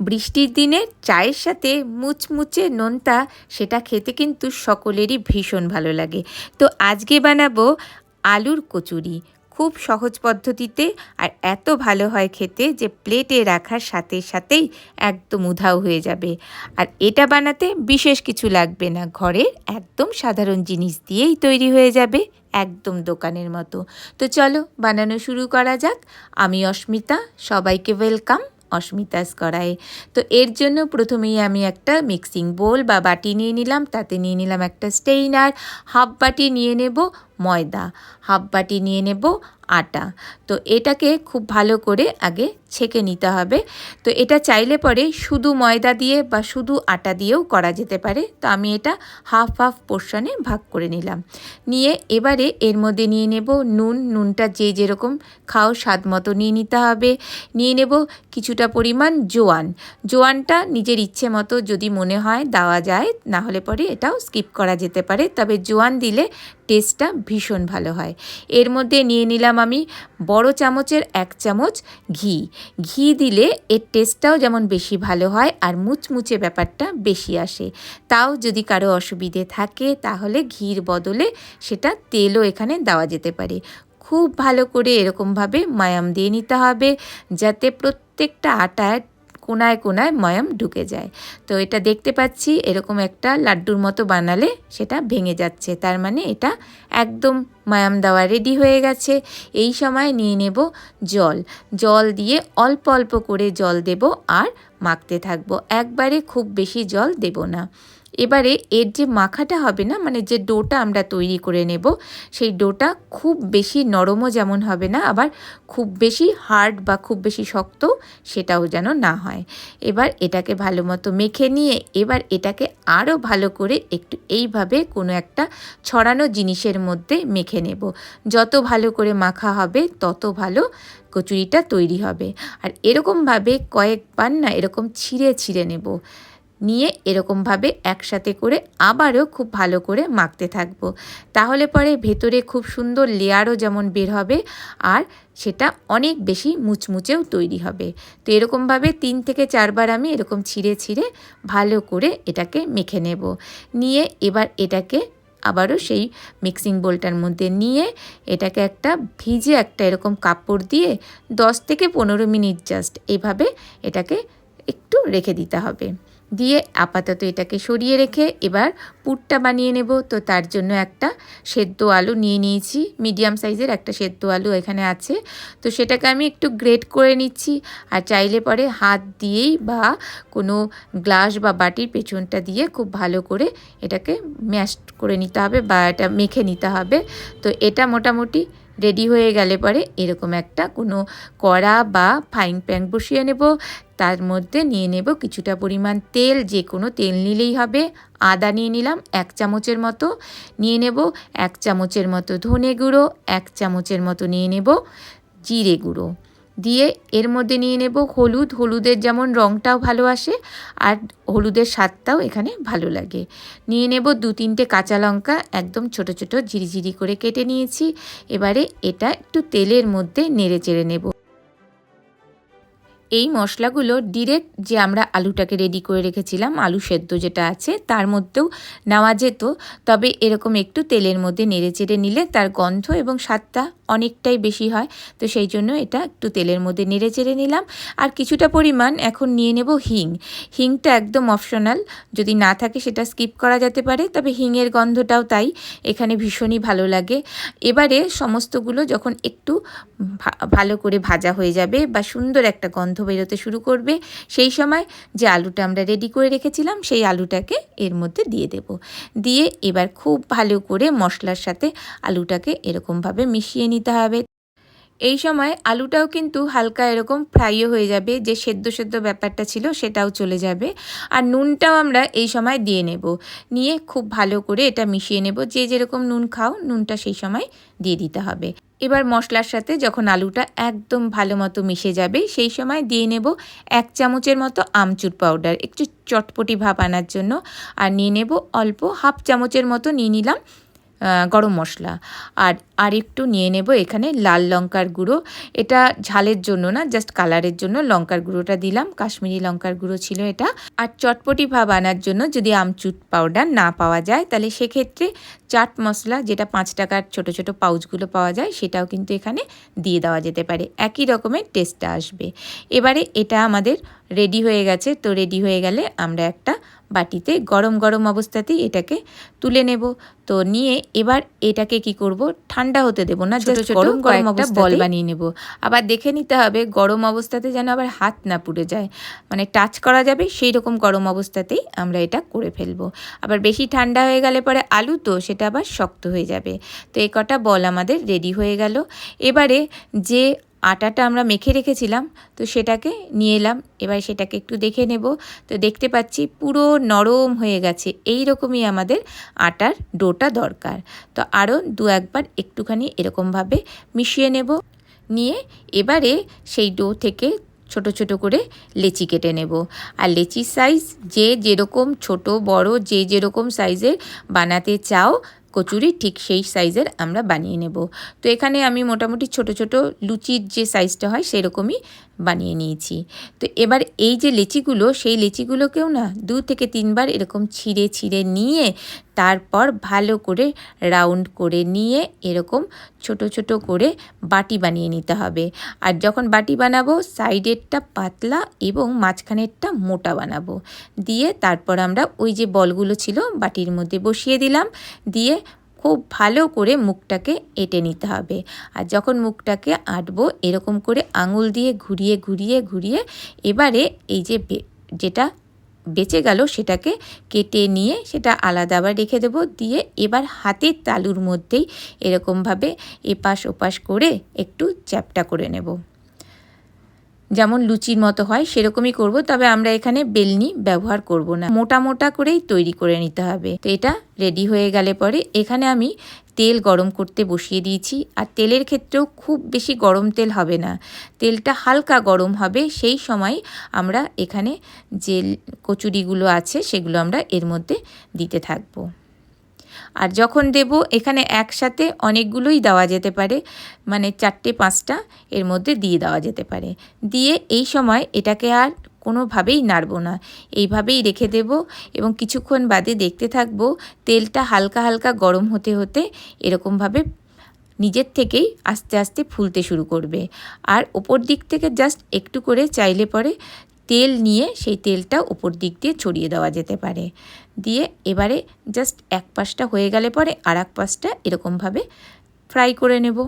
বৃষ্টির দিনে চায়ের সাথে মুচমুচে নোনতা, সেটা খেতে কিন্তু সকলেরই ভীষণ ভালো লাগে। তো আজকে বানাবো আলুর কচুরি। খুব সহজ পদ্ধতিতে আর এত ভালো হয় খেতে যে প্লেটে রাখার সাথে সাথেই একদম উধাও হয়ে যাবে। আর এটা বানাতে বিশেষ কিছু লাগবে না। ঘরের একদম সাধারণ জিনিস দিয়েই তৈরি হয়ে যাবে। একদম দোকানের মতো। তো চলো, বানানো শুরু করা যাক। আমি অস্মিতা, সবাইকে ওয়েলকাম অস্মিতাস কড়াইয়ে তো এর জন্য প্রথমেই আমি একটা মিক্সিং বোল বা বাটি নিয়ে নিলাম, তাতে নিয়ে নিলাম একটা স্টেইনার। হাফ বাটি নিয়ে নেব ময়দা, হাফ বাটি নিয়ে নেব আটা। তো এটাকে খুব ভালো করে আগে ছেঁকে নিতে হবে। তো এটা চাইলে পরে শুধু ময়দা দিয়ে বা শুধু আটা দিয়েও করা যেতে পারে। তো আমি এটা হাফ হাফ পোর্শনে ভাগ করে নিলাম। নিয়ে এবারে এর মধ্যে নিয়ে নেব নুন। নুনটা যে যেরকম খাও স্বাদ মতো নিয়ে নিতে হবে। নিয়ে নেব কিছুটা পরিমাণ জোয়ান। জোয়ানটা নিজের ইচ্ছে মতো যদি মনে হয় দেওয়া যায়, না হলে পরে এটাও স্কিপ করা যেতে পারে। তবে জোয়ান দিলে টেস্টটা ভীষণ ভালো হয়। এর মধ্যে নিয়ে নিলাম আমি বড় চামচের এক চামচ ঘি। ঘি দিলে এর টেস্টটাও যেমন বেশি ভালো হয় আর মুচমুচে ব্যাপারটা বেশি আসে। তাও যদি কারও অসুবিধে থাকে তাহলে ঘির বদলে সেটা তেলও এখানে দেওয়া যেতে পারে। খুব ভালো করে এরকমভাবে মায়াম দিয়ে নিতে হবে যাতে প্রত্যেকটা আটায় কোনায় কোনায় ময়াম ঢুকে যায়। তো এটা দেখতে পাচ্ছি, এরকম একটা লাড্ডুর মতো বানালে সেটা ভেঙে যাচ্ছে। তার মানে এটা একদম ময়াম দেওয়া রেডি হয়ে গেছে। এই সময় নিয়ে নেব জল। জল দিয়ে অল্প অল্প করে জল দেব আর মাখতে থাকব। একবারে খুব বেশি জল দেব না। এবারে এর যে মাখাটা হবে না মানে যে ডোটা আমরা তৈরি করে নেব, সেই ডোটা খুব বেশি নরমও যেমন হবে না, আবার খুব বেশি হার্ড বা খুব বেশি শক্ত সেটাও যেন না হয়। এবার এটাকে ভালো মতো মেখে নিয়ে, এবার এটাকে আরও ভালো করে একটু এইভাবে কোনো একটা ছড়ানো জিনিসের মধ্যে মেখে নেব। যত ভালো করে মাখা হবে, তত ভালো কচুরিটা তৈরি হবে। আর এরকমভাবে কয়েকবার না এরকম ছিঁড়ে ছিঁড়ে নেব। নিয়ে এরকমভাবে একসাথে করে আবারও খুব ভালো করে মাখতে থাকব। তাহলে পরে ভেতরে খুব সুন্দর লেয়ারও যেমন বের হবে আর সেটা অনেক বেশি মুচমুচেও তৈরি হবে। তো এরকমভাবে তিন থেকে চারবার আমি এরকম ছিঁড়ে ছিঁড়ে ভালো করে এটাকে মেখে নেব। নিয়ে এবার এটাকে আবারও সেই মিক্সিং বোলটার মধ্যে নিয়ে এটাকে একটা ভিজে একটা এরকম কাপড় দিয়ে দশ থেকে পনেরো মিনিট জাস্ট এভাবে এটাকে একটু রেখে দিতে হবে। দিয়ে আপাতত এটাকে সরিয়ে রেখে এবার পুরটা বানিয়ে নেব। তো তার জন্য একটা সেদ্ধ আলু নিয়ে নিয়েছি। মিডিয়াম সাইজের একটা সেদ্ধ আলু এখানে আছে। তো সেটাকে আমি একটু গ্রেট করে নিচ্ছি। আর চাইলে পরে হাত দিয়েই বা কোনো গ্লাস বা বাটির পেছনটা দিয়ে খুব ভালো করে এটাকে ম্যাশ করে নিতে হবে বা এটা মেখে নিতে হবে। তো এটা মোটামুটি রেডি হয়ে গেলে পরে এরকম একটা কোনো কড়া বা ফাইন প্যান বসিয়ে নেব। তার মধ্যে নিয়ে নেব কিছুটা পরিমাণ তেল, যে কোনো তেল নিলেই হবে। আদা নিয়ে নিলাম এক চামচের মতো। নিয়ে নেব এক চামচের মতো ধনে গুঁড়ো, এক চামচের মতো নিয়ে নেব জিরে গুঁড়ো। দিয়ে এর মধ্যে নিয়ে নেব হলুদ। হলুদের যেমন রঙটাও ভালো আসে আর হলুদের স্বাদটাও এখানে ভালো লাগে। নিয়ে নেব দু তিনটে কাঁচা লঙ্কা, একদম ছোট ছোট ঝিরিঝিরি করে কেটে নিয়েছি। এবারে এটা একটু তেলের মধ্যে নেড়ে চেড়ে নেব। এই মশলাগুলো ডিরেক্ট যে আমরা আলুটাকে রেডি করে রেখেছিলাম, আলু সেদ্ধ যেটা আছে, তার মধ্যেও নেওয়া যেত। তবে এরকম একটু তেলের মধ্যে নেড়ে চেড়ে নিলে তার গন্ধ এবং স্বাদটা অনেকটাই বেশি হয়। তো সেই জন্য এটা একটু তেলের মধ্যে নেড়ে চেড়ে নিলাম। আর কিছুটা পরিমাণ এখন নিয়ে নেব হিং। হিংটা একদম অপশনাল যদি না থাকে সেটা স্কিপ করা যেতে পারে, তবে হিংয়ের গন্ধটাও তাই। এখানে ভীষণই ভালো লাগে। এবারে সমস্তগুলো যখন একটু ভালো করে ভাজা হয়ে যাবে বা সুন্দর একটা গন্ধ বেরোতে শুরু করবে। সেই সময় যে আলুটা আমরা রেডি করে রেখেছিলাম, সেই আলুটাকে এর মধ্যে দিয়ে দেব। দিয়ে এবার খুব ভালো করে মশলার সাথে আলুটাকে এরকমভাবে মিশিয়ে নিতে হবে। এই সময় আলুটাও কিন্তু হালকা এরকম ফ্রাইও হয়ে যাবে, যে সেদ্ধ সেদ্ধ ব্যাপারটা ছিল সেটাও চলে যাবে। আর নুনটাও আমরা এই সময় দিয়ে নেব। নিয়ে খুব ভালো করে এটা মিশিয়ে নেব। যে যেরকম নুন খাও, নুনটা সেই সময় দিয়ে দিতে হবে। এবার মশলার সাথে যখন আলুটা একদম ভালো মতো মিশে যাবে, সেই সময় দিয়ে নেব এক চামচের মতো আমচুর পাউডার। একটু চটপটি ভাব আনার জন্য। আর নিয়ে নেব অল্প হাফ চামচের মতো নিয়ে নিলাম গরম মশলা। আর আর একটু নিয়ে নেব এখানে লাল লঙ্কার গুঁড়ো। এটা ঝালের জন্য না জাস্ট কালারের জন্য লঙ্কার গুঁড়োটা দিলাম, কাশ্মীরি লঙ্কার গুঁড়ো ছিল এটা। আর চটপটি ভাব আনার জন্য যদি আমচুট পাউডার না পাওয়া যায়, তাহলে সেক্ষেত্রে চাট মশলা যেটা পাঁচ টাকার ছোট ছোট পাউচগুলো পাওয়া যায়, সেটাও কিন্তু এখানে দিয়ে দেওয়া যেতে পারে। একই রকমের টেস্টটা আসবে। এবারে এটা আমাদের রেডি হয়ে গেছে, তো রেডি হয়ে গেলে আমরা একটা বাটিতে গরম গরম অবস্থাতেই এটাকে তুলে নেব। তো নিয়ে এবার এটাকে কি করব? ঠান্ডা হতে দেব না ছোট ছোট গরম গরম বল বানিয়ে নেব। আবার দেখে নিতে হবে গরম অবস্থাতে যেন আবার হাত না পুড়ে যায়। মানে টাচ করা যাবে সেই রকম গরম অবস্থাতেই আমরা এটা করে ফেলব। আবার বেশি ঠান্ডা হয়ে গেলে পরে আলু তো সেটা আবার শক্ত হয়ে যাবে। তো এ কটা বল আমাদের রেডি হয়ে গেল। এবারে যে আটাটা আমরা মেখে রেখেছিলাম, তো সেটাকে নিয়ে এলাম। এবার সেটাকে একটু দেখে নেব। তো দেখতে পাচ্ছি পুরো নরম হয়ে গেছে। এই রকমই আমাদের আটার ডোটা দরকার। তো আরও দু একবার একটুখানি এরকমভাবে মিশিয়ে নেব। নিয়ে এবারে সেই ডো থেকে ছোট ছোট করে লেচি কেটে নেব। আর লেচির সাইজ যে যেরকম ছোট, বড়, যে যেরকম সাইজের বানাতে চাও কচুরি ঠিক সেই সাইজের আমরা বানিয়ে নেব। তো এখানে আমি মোটামুটি ছোট ছোট লুচির যে সাইজটা হয় সেরকমই বানিয়ে নিয়েছি। তো এবার এই যে লেচিগুলো, সেই লেচিগুলোকেও না দু থেকে তিনবার এরকম ছিঁড়ে ছিঁড়ে নিয়ে তারপর ভালো করে রাউন্ড করে নিয়ে এরকম ছোট ছোট করে বাটি বানিয়ে নিতে হবে। আর যখন বাটি বানাবো, সাইডেরটা পাতলা এবং মাঝখানেরটা মোটা বানাবো। দিয়ে তারপর আমরা ওই যে বলগুলো ছিল, বাটির মধ্যে বসিয়ে দিলাম। দিয়ে খুব ভালো করে মুখটাকে এঁটে নিতে হবে। আর যখন মুখটাকে আঁটবো, এরকম করে আঙুল দিয়ে ঘুরিয়ে ঘুরিয়ে ঘুরিয়ে, এবারে এই যে যেটা বেঁচে গেল, সেটাকে কেটে নিয়ে সেটা আলাদা আবার রেখে দেব। দিয়ে এবার হাতের তালুর মধ্যেই এরকমভাবে এপাশ ওপাশ করে একটু চ্যাপটা করে নেব। যেমন লুচির মতো হয়, সেরকমই করব। তবে আমরা এখানে বেলনি ব্যবহার করব না। মোটা মোটা করেই তৈরি করে নিতে হবে। তো এটা রেডি হয়ে গেলে পরে এখানে আমি তেল গরম করতে বসিয়ে দিয়েছি। আর তেলের ক্ষেত্রেও খুব বেশি গরম তেল হবে না। তেলটা হালকা গরম হবে। সেই সময় আমরা এখানে যে কচুরিগুলো আছে, সেগুলো আমরা এর মধ্যে দিতে থাকব। আর যখন দেব, এখানে একসাথে অনেকগুলোই দেওয়া যেতে পারে মানে চারটে, পাঁচটা এর মধ্যে দিয়ে দেওয়া যেতে পারে। দিয়ে এই সময় এটাকে আর কোনোভাবেই নাড়বো না। এইভাবেই রেখে দেব এবং কিছুক্ষণ বাদে দেখতে থাকব, তেলটা হালকা হালকা গরম হতে হতে এরকমভাবে নিজের থেকেই আস্তে আস্তে ফুলতে শুরু করবে। আর ওপর দিক থেকে জাস্ট একটু করে চাইলে পরে তেল নিয়ে সেই তেলটা ওপর দিক দিয়ে ছড়িয়ে দেওয়া যেতে পারে। দিয়ে এবারে জাস্ট এক পাশটা হয়ে গেলে পরে আর এক পাশটা এরকমভাবে ফ্রাই করে নেব।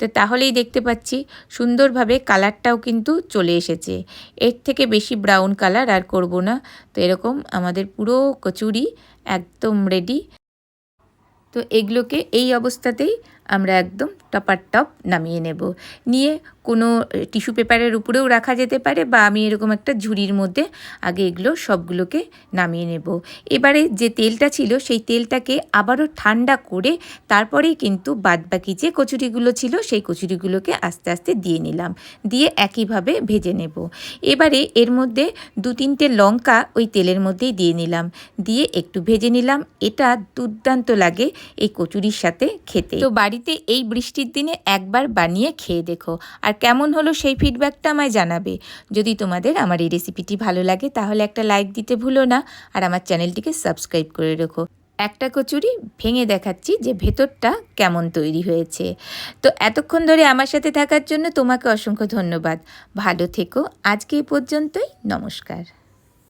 তো তাহলেই দেখতে পাচ্ছি সুন্দরভাবে কালারটাও কিন্তু চলে এসেছে। এর থেকে বেশি ব্রাউন কালার আর করব না। তো এরকম আমাদের পুরো কচুরি একদম রেডি তো এগুলোকে এই অবস্থাতেই আমরা একদম টপার টপ নামিয়ে নেব। নিয়ে কোনো টিস্যু পেপারের উপরেও রাখা যেতে পারে বা আমি এরকম একটা ঝুড়ির মধ্যে আগে এগুলো সবগুলোকে নামিয়ে নেব। এবারে যে তেলটা ছিল সেই তেলটাকে আবারও ঠান্ডা করে তারপরেই কিন্তু বাদবাকি যে কচুরিগুলো ছিল সেই কচুরিগুলোকে আস্তে আস্তে দিয়ে নিলাম। দিয়ে একইভাবে ভেজে নেব। এবারে এর মধ্যে দু তিনটে লঙ্কা ওই তেলের মধ্যেই দিয়ে নিলাম। দিয়ে একটু ভেজে নিলাম। এটা দুর্দান্ত লাগে এই কচুরির সাথে খেতে। তো বাড়িতে এই বৃষ্টির দিনে একবার বানিয়ে খেয়ে দেখো। আর কেমন হলো সেই ফিডব্যাকটা আমায় জানাবে। যদি তোমাদের আমার এই রেসিপিটি ভালো লাগে, তাহলে একটা লাইক দিতে ভুলো না। আর আমার চ্যানেলটিকে সাবস্ক্রাইব করে রেখো। একটা কচুরি ভেঙে দেখাচ্ছি যে ভেতরটা কেমন তৈরি হয়েছে। তো এতক্ষণ ধরে আমার সাথে থাকার জন্য তোমাকে অসংখ্য ধন্যবাদ। ভালো থেকো। আজকে এই পর্যন্তই। নমস্কার।